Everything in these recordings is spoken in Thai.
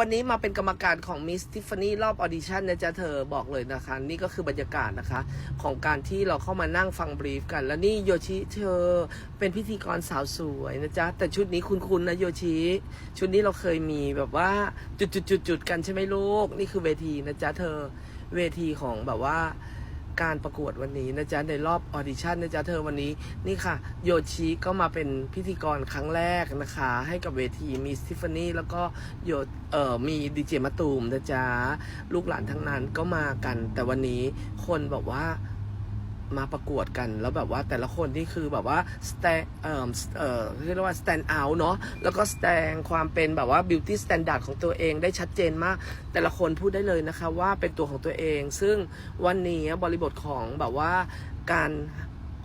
วันนี้มาเป็นกรรมการของมิสทิฟฟานี่รอบออดิชั่นนะจ๊ะเธอบอกเลยนะคะ นี่ก็คือบรรยากาศนะคะ ของการที่เราเข้ามานั่งฟังบรีฟกัน แล้วนี่โยชิเธอเป็นพิธีกรสาวสวยนะจ๊ะ แต่ชุดนี้คุณๆนะโยชิ ชุดนี้เราเคยมีแบบว่าจุดๆๆๆกันใช่ไหมลูก นี่คือเวทีนะจ๊ะเธอเวทีของแบบว่า การประกวดวันนี้นะจ๊ะในรอบออดิชั่นนะจ๊ะเธอวันนี้นี่ค่ะ โยชิก็มาเป็นพิธีกรครั้งแรกนะคะ ให้กับเวทีมีสติฟานี่แล้วก็โยเอ่อมีดีเจมะตูมนะจ๊ะลูกหลานทั้งนั้นก็มากัน แต่วันนี้คนบอกว่า มาประกวดกัน แล้วแบบว่าแต่ละคนนี่คือแบบว่าสแตเอ่อเอ่อเรียกว่า stand out เนาะแล้วก็แสดงความเป็นแบบว่า beauty standard ของตัวเองได้ชัดเจนมาก แต่ละคนพูดได้เลยนะคะว่าเป็นตัวของตัวเอง ซึ่งวันนี้บริบทของแบบว่าการ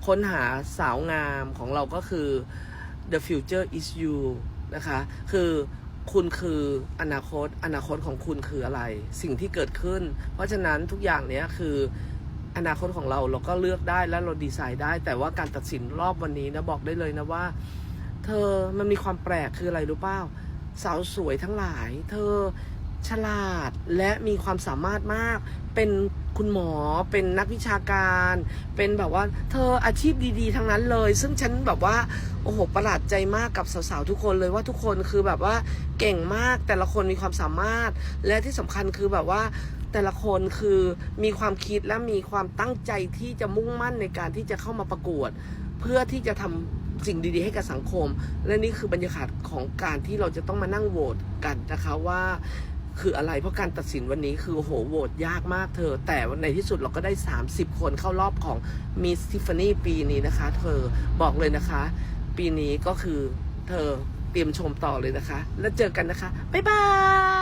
ค้นหาสาวงามของเราก็คือ the future is you นะคะ คือคุณคืออนาคต อนาคตของคุณคืออะไร สิ่งที่เกิดขึ้น เพราะฉะนั้นทุกอย่างเนี้ยคือ อนาคตของเราเราก็เลือกได้และเราดีไซน์ได้ แต่ว่าการตัดสินรอบวันนี้นะบอกได้เลยนะว่า เธอมันมีความแปลกคืออะไรรู้เปล่าสาวสวยทั้งหลาย เธอ ฉลาดและมีความสามารถมาก เป็นคุณหมอ เป็นนักวิชาการ เป็นแบบว่า เธออาชีพดีๆ ทั้งนั้นเลย ซึ่งฉันแบบว่า โอ้โห ประหลาดใจมากกับสาวๆ ทุกคนเลยว่าทุกคนคือแบบว่าเก่งมาก แต่ละคนมีความสามารถ และที่สำคัญคือแบบว่าแต่ละคนคือมีความคิดและมีความตั้งใจที่จะมุ่งมั่นในการที่จะเข้ามาประกวด เพื่อที่จะทำสิ่งดีๆให้กับสังคม และนี่คือบรรยากาศของการที่เราจะต้องมานั่งโหวตกันนะคะว่า คืออะไรเพราะการตัดสินวันนี้คือโหโหวตยากมากเธอ แต่ในที่สุดเราก็ได้ 30 คนเข้ารอบของมิสทิฟฟานี่ปีนี้นะคะ เธอบอกเลยนะคะ ปีนี้ก็คือเธอเตรียมชมต่อเลยนะคะ แล้วเจอกันนะคะ บ๊ายบาย